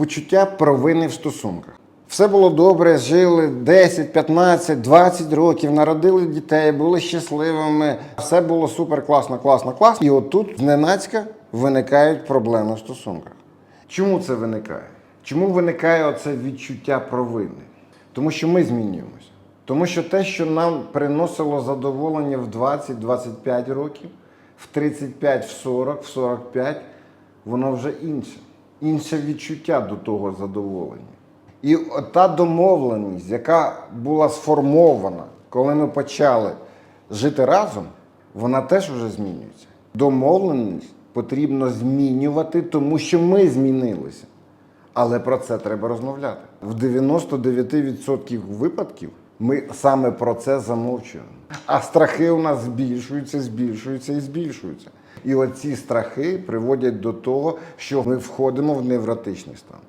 почуття провини в стосунках. Все було добре, жили 10, 15, 20 років, народили дітей, були щасливими. Все було супер класно, класно, класно. І отут зненацька виникають проблеми в стосунках. Чому це виникає? Чому виникає оце відчуття провини? Тому що ми змінюємося. Тому що те, що нам приносило задоволення в 20-25 років, в 35, в 40, в 45, воно вже інше. Інше відчуття до того задоволення. І та домовленість, яка була сформована, коли ми почали жити разом, вона теж вже змінюється. Домовленість потрібно змінювати, тому що ми змінилися. Але про це треба розмовляти. В 99% випадків ми саме про це замовчуємо. А страхи у нас збільшуються, збільшуються і збільшуються. І оці страхи приводять до того, що ми входимо в невротичний стан.